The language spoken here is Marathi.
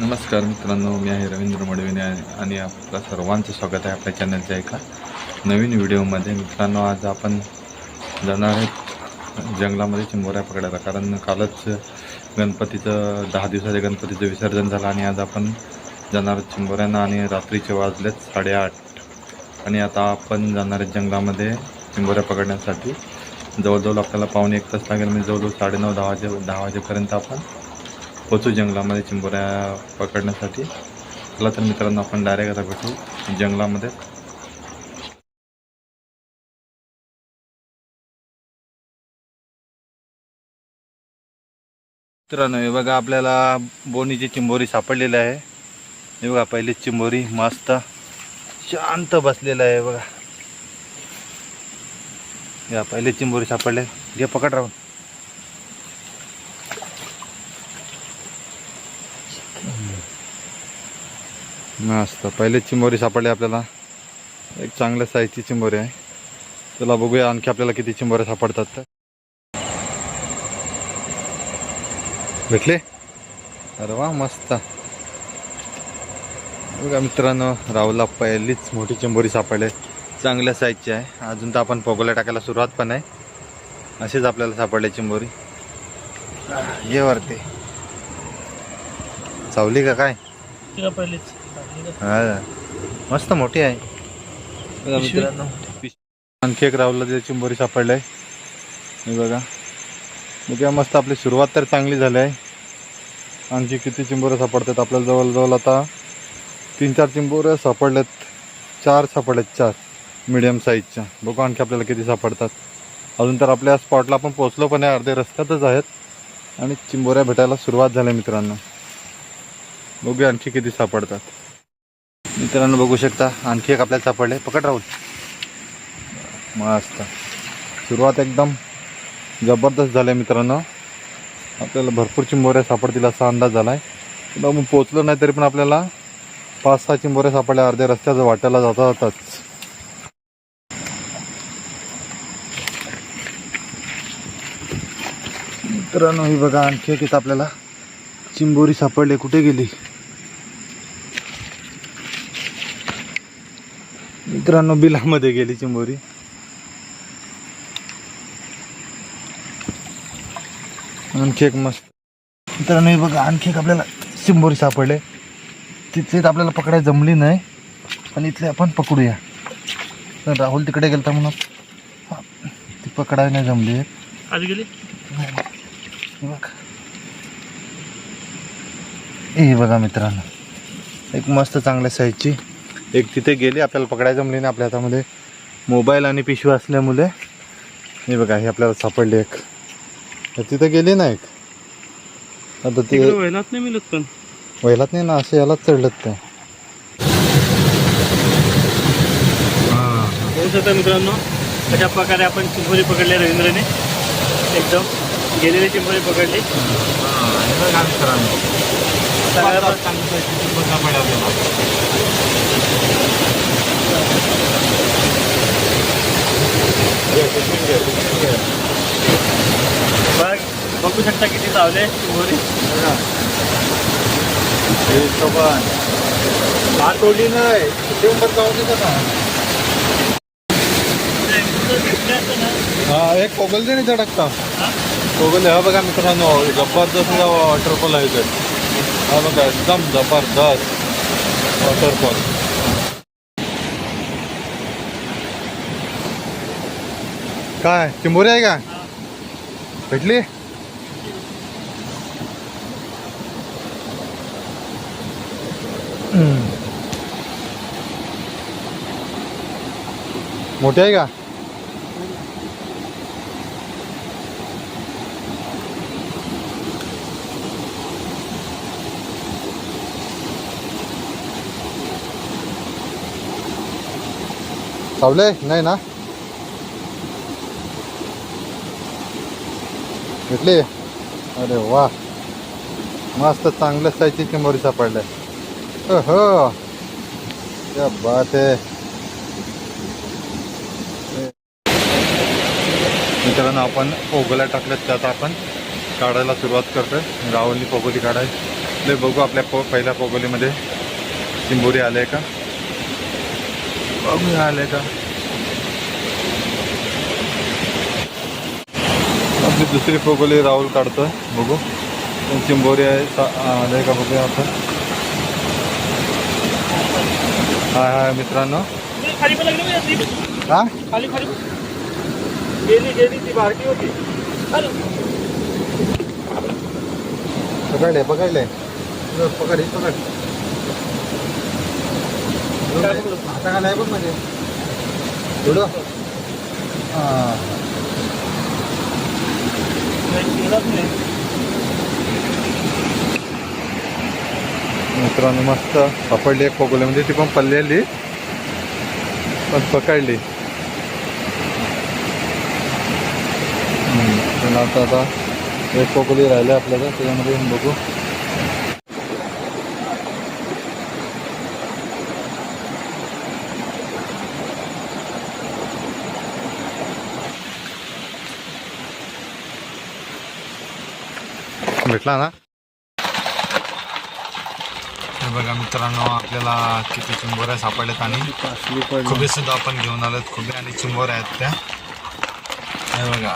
नमस्कार मित्रांनो मी आहे रवींद्र मडविने आणि आपलं सर्वांचं स्वागत आहे आपल्या चॅनलच्या एका नवीन व्हिडिओमध्ये. मित्रांनो आज आपण जाणार आहेत जंगलामध्ये चिंबोऱ्या पकडायला. कारण कालच गणपतीचं दहा दिवसाच्या गणपतीचं विसर्जन झालं आणि आज आपण जाणार आहोत चिंबोऱ्यांना आणि रात्रीचे वाजलेत साडेआठ. आणि आता आपण जाणार आहेत जंगलामध्ये चिंबोऱ्या पकडण्यासाठी. जवळजवळ आपल्याला पावणे एक तास लागेल म्हणजे जवळजवळ साडेनऊ दहा वाजे दहा वाजेपर्यंत आपण पोचू जंगलामध्ये चिंबोऱ्या पकडण्यासाठी. चला तर मित्रांनो आपण डायरेक्ट आता भेटू जंगलामध्ये. मित्रांनो हे बघा आपल्याला बोनीची चिंबोरी सापडलेली आहे. हे बघा पहिली चिंबोरी मस्त शांत बसलेला आहे बघा. या पहिले चिंबोरी सापडले. घे पकड राहून. मस्त. पहिलेच चिंबोरी सापडली आपल्याला. एक चांगल्या साईजची चिंबोरी आहे. चला बघूया आणखी आपल्याला किती चिंबोऱ्या सापडतात तर. भेटले? अरे वा मस्त. बघा मित्रांनो राहुलला पहिलीच मोठी चिंबोरी सापडली चांगल्या साईजची आहे. अजून तर आपण पोगोल्या टाकायला सुरुवात पण आहे. असेच आपल्याला सापडले चिंबोरी. ये वरती. चावली का काय? पहिलीच. हा. मस्त मोठी आहे? मित्रांनो आणखी एक राहुलला ते चिंबोरी सापडले हे बघा. बघा मस्त आपली सुरुवात तर चांगली झाली आहे. आणखी किती चिंबोऱ्या सापडतात आपल्याला जवळजवळ आता. तीन चार चिंबोऱ्या सापडल्यात चार सापडल्यात चार. मिडियम साईजच्या बघू आणखी आपल्याला किती सापडतात. अजून तर आपल्या स्पॉटला आपण पोहोचलो पण आहे अर्धे रस्त्यातच आहेत. आणि चिंबोऱ्या भेटायला सुरुवात झाली मित्रांनो. बघूया आणखी किती सापडतात. मित्रांनो बघू शकता आणखी एक आपल्याला सापडले पकड राहुल. मस्त. सुरुवात एकदम जबरदस्त झाली मित्रांनो. आपल्याला भरपूर चिंबोऱ्या सापडतील असा अंदाज झाला आहे पण आपण पोचलो नाही तरी पण आपल्याला पाच सहा चिंबोऱ्या सापडल्या अर्ध्या रस्त्याचं वाट्याला जाता जाताच. मित्रांनो ही बघा आणखी एक इथं आपल्याला चिंबोरी सापडली. कुठे गेली? मित्रांनो बिलामध्ये गेली चिंबोरी. आणखी एक मस्त. मित्रांनो हे बघा आणखी एक आपल्याला चिंबोरी सापडले. तर आपल्याला पकडायला जमली नाही पण इथले आपण पकडूया. तर राहुल तिकडे गेलता म्हणून. ती पकडायला नाही जमली. आहे आज गेली बघ. हे बघा मित्रांनो एक मस्त चांगल्या साईजची एक तिथे गेली आपल्याला पकडायला जमली नाही आपल्या हातामध्ये मोबाईल आणि पिशवी असल्यामुळे. हे बघा हे आपल्याला सापडली एक. तर तिथे गेली ना एक. आता ते वहिनात नाही मिळत पण. व्हायलाच नाही ना असे यालाच चढलत ते. मित्रांनो अशा प्रकारे आपण चिंबोरी पकडले रवींद्रने. एकदम गेलेली चिंबोरी पकडली. सगळ्या बघ बघू शकता किती चावले चिंबोरी हा तोडली नाही किती उंबर जाऊ देत ना हा एक कोगल दे नाही झटकता. कोगल हा बघा मित्रांनो जबरदस्त वॉटरफॉल आहे तर हा बघा एकदम जबरदस्त वॉटरफॉल काय चिंबोरी आहे का? भेटली? मोठी आहे का? चावले नाही ना? भेटली? अरे वा. मस्त चांगल्या साईजची चिंबोरी सापडल्या. हो क्या बात आहे. मित्रांनो आपण पोगोल्या टाकल्यात त्यात आपण. काढायला सुरुवात करतोय. राहुलनी पोगोली काढाय. आपले बघू आपल्या पो पहिल्या पोगोलीमध्ये. चिंबोरी आले का? बघू आले का आपली दुसरी पोगोली राहुल काढतोय बघू। पण चिंबोरी आहे सा- आले का बघूया आपण. हाय हाय मित्रांनो. खाली पण लागली म्हणजे ती. हा? खाली खाली. गेली गेली ती बारकी होती. अरे, पकडले पकडले पकड पकड. काय बघ म्हणजे हां मित्रांनो मस्त सापडली एक पोगोली म्हणजे ती पण पल्लेली पण पकडली. पण आता आता एक पोगोली राहिली आपल्याला. त्याच्यामध्ये बघू. भेटला ना? हे बघा मित्रांनो आपल्याला किती चिंबोऱ्या सापडल्यात आणि खुबे सुद्धा आपण घेऊन आलोत. खुबे आणि चिंबोऱ्या आहेत त्या. हे बघा.